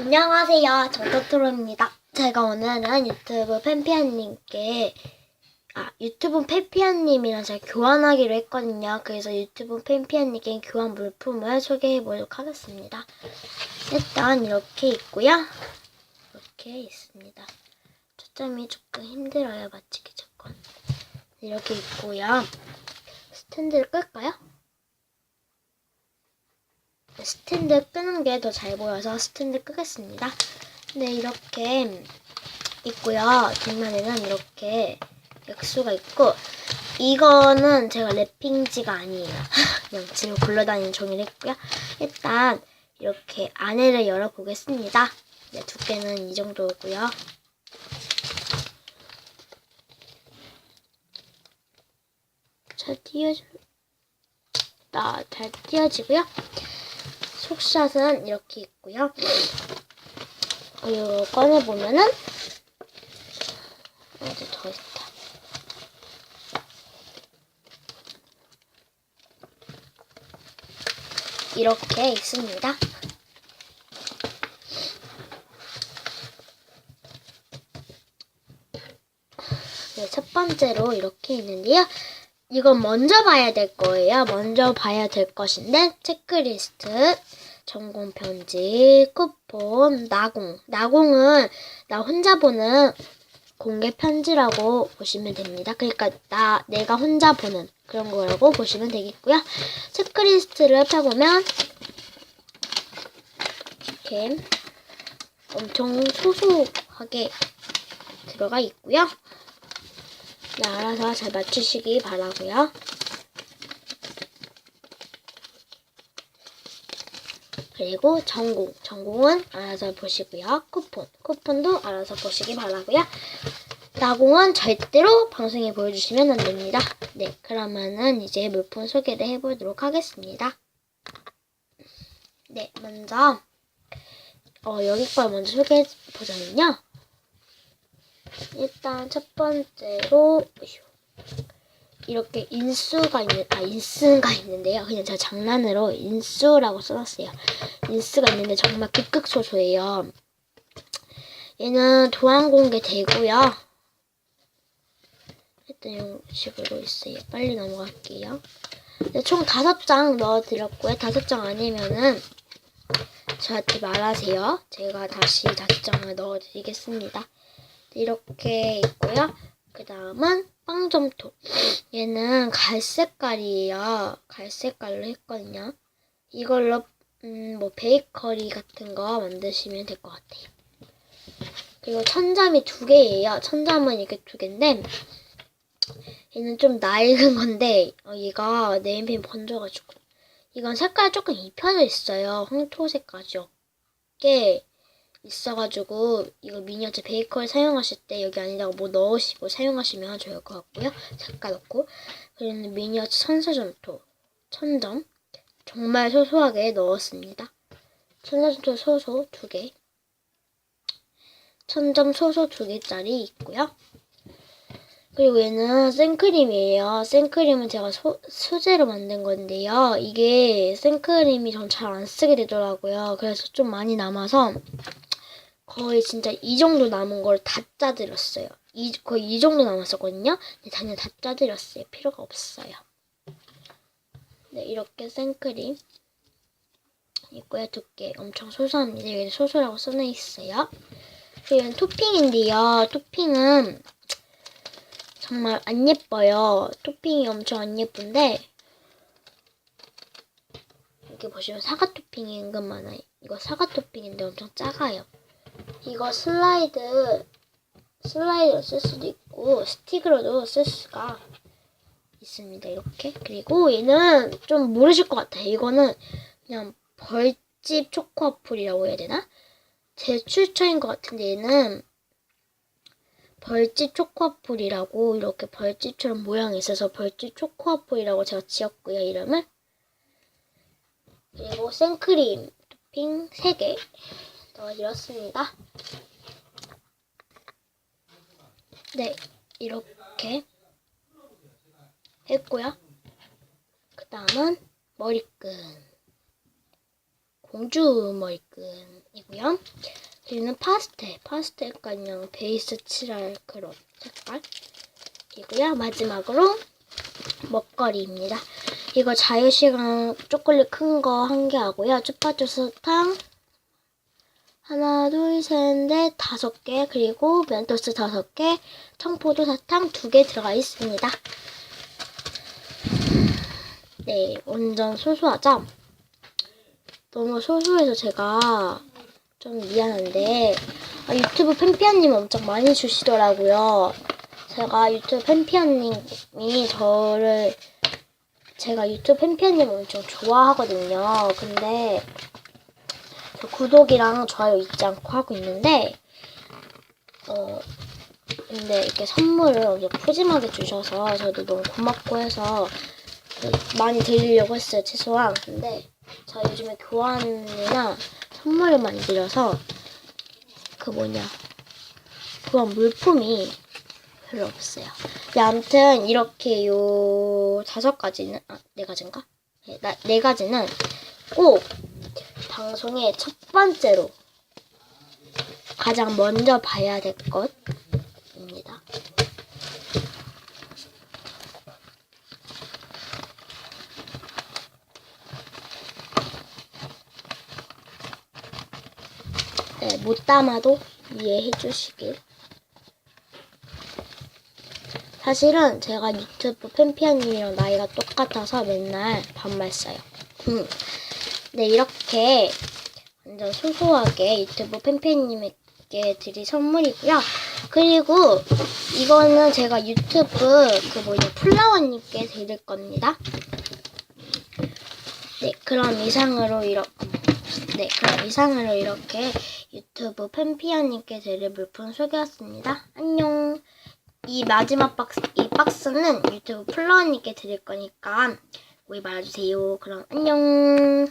안녕하세요. 정토토로입니다. 제가 오늘은 유튜브 팬피아님께 아 유튜브 팬피아님이랑 제가 교환하기로 했거든요. 그래서 유튜브 팬피아님께 교환 물품을 소개해 보도록 하겠습니다. 일단 이렇게 있고요. 이렇게 있습니다. 초점이 조금 힘들어요. 맞추기 조금. 이렇게 있고요. 스탠드를 끌까요? 스탠드 끄는 게 더 잘 보여서 스탠드 끄겠습니다. 네, 이렇게 있고요. 뒷면에는 이렇게 액수가 있고 이거는 제가 랩핑지가 아니에요. 그냥 집에 굴러다니는 종이를 했고요. 일단 이렇게 안에를 열어보겠습니다. 네, 두께는 이 정도고요. 잘 띄워져, 아, 잘 띄워지고요. 속샷은 이렇게 있고요. 이거 꺼내보면은 어디 더 있다. 이렇게 있습니다. 네, 첫 번째로 이렇게 있는데요. 이건 먼저 봐야 될 거예요. 먼저 봐야 될 것인데 체크리스트, 전공 편지, 쿠폰, 나공. 나공은 나 혼자 보는 공개 편지라고 보시면 됩니다. 그러니까 나 내가 혼자 보는 그런 거라고 보시면 되겠고요. 체크리스트를 펴보면 이렇게 엄청 소소하게 들어가 있고요. 네, 알아서 잘 맞추시기 바라고요. 그리고 전공, 전공은 알아서 보시고요. 쿠폰, 쿠폰도 알아서 보시기 바라고요. 나공은 절대로 방송에 보여주시면 안 됩니다. 네, 그러면은 이제 물품 소개를 해보도록 하겠습니다. 네, 먼저 어, 여기 걸 먼저 소개해 보자면요. 일단 첫 번째로 이렇게 인수가 있는 아 인수가 있는데요. 그냥 제가 장난으로 인수라고 써놨어요. 인수가 있는데 정말 극극소소해요. 얘는 도안 공개 되고요. 일단 이런 식으로 있어요. 빨리 넘어갈게요. 네, 총 다섯 장 넣어드렸고요. 다섯 장 아니면은 저한테 말하세요. 제가 다시 다섯 장을 넣어드리겠습니다. 이렇게 있고요. 그 다음은 빵점토. 얘는 갈색깔이에요. 갈색깔로 했거든요. 이걸로 음, 뭐 베이커리 같은 거 만드시면 될 것 같아요. 그리고 천잠이 두 개예요. 천잠은 이렇게 두 개인데 얘는 좀 낡은 건데 어, 얘가 네임펜 번져가지고 이건 색깔 조금 입혀져 있어요. 황토색까지요. 꽤 있어가지고 이거 미니어처 베이커를 사용하실 때 여기 안에다가 뭐 넣으시고 사용하시면 좋을 것 같고요. 색깔 넣고 그리고 미니어처 천사점토 천점 정말 소소하게 넣었습니다. 천사점토 소소 두 개, 천점 소소 두 개짜리 있고요. 그리고 얘는 생크림이에요. 생크림은 제가 소, 수제로 만든 건데요. 이게 생크림이 전 잘 안 쓰게 되더라고요. 그래서 좀 많이 남아서 거의 진짜 이 정도 남은 걸 다 짜드렸어요. 이, 거의 이 정도 남았었거든요. 근데 당연히 다 짜드렸어요. 필요가 없어요. 네, 이렇게 생크림 있고요. 두께 엄청 소소합니다. 여기 소소라고 써져 있어요. 그리고 토핑인데요. 토핑은 정말 안 예뻐요. 토핑이 엄청 안 예쁜데 이렇게 보시면 사과 토핑이 은근 많아요. 이거 사과 토핑인데 엄청 작아요. 이거 슬라이드 슬라이드로 쓸 수도 있고 스틱으로도 쓸 수가 있습니다. 이렇게 그리고 얘는 좀 모르실 것 같아요. 이거는 그냥 벌집 초코와플이라고 해야 되나? 제 출처인 것 같은데 얘는 벌집 초코와플이라고 이렇게 벌집처럼 모양이 있어서 벌집 초코와플이라고 제가 지었고요 이름을 그리고 생크림 토핑 3개 넣 어드렸습니다 네 이렇게 했고요 그 다음은 머리끈 공주 머리끈 이고요. 그리고 파스텔, 파스텔과 그냥 베이스 칠할 그런 색깔이고요. 마지막으로 먹거리입니다. 이거 자유시간 초콜릿 큰 거 한 개 하고요. 사탕 하나, 둘, 셋, 넷, 다섯 개 그리고 멘토스 다섯 개, 청포도 사탕 두 개 들어가 있습니다. 네, 완전 소소하죠? 너무 소소해서 제가 좀 미안한데 아, 유튜브 팬피아님 엄청 많이 주시더라고요. 제가 유튜브 팬피아님이 저를 제가 유튜브 팬피아님 엄청 좋아하거든요. 근데 저 구독이랑 좋아요 잊지 않고 하고 있는데 어 근데 이렇게 선물을 엄청 푸짐하게 주셔서 저도 너무 고맙고 해서 많이 드리려고 했어요 최소한 근데 저 요즘에 교환이나 선물을 많이 드려서 그 뭐냐 그런 물품이 별로 없어요. 근데 아무튼 이렇게 요 다섯 가지는 아, 네 가지인가? 네, 나, 네 가지는 꼭 방송의 첫 번째로 가장 먼저 봐야 될 것입니다. 네, 못 담아도 이해해 주시길. 사실은 제가 유튜브 팬피아님이랑 나이가 똑같아서 맨날 반말 써요. 음. 네, 이렇게 완전 소소하게 유튜브 팬피아님에게 드릴 선물이고요. 그리고 이거는 제가 유튜브 그 뭐냐 플라워님께 드릴 겁니다. 네, 그럼 이상으로 이렇게 네, 그럼 이상으로 이렇게 유튜브 팬피아님께 드릴 물품 소개했습니다. 안녕. 이 마지막 박스, 이 박스는 유튜브 플라워님께 드릴 거니까 오해 말아주세요. 그럼 안녕.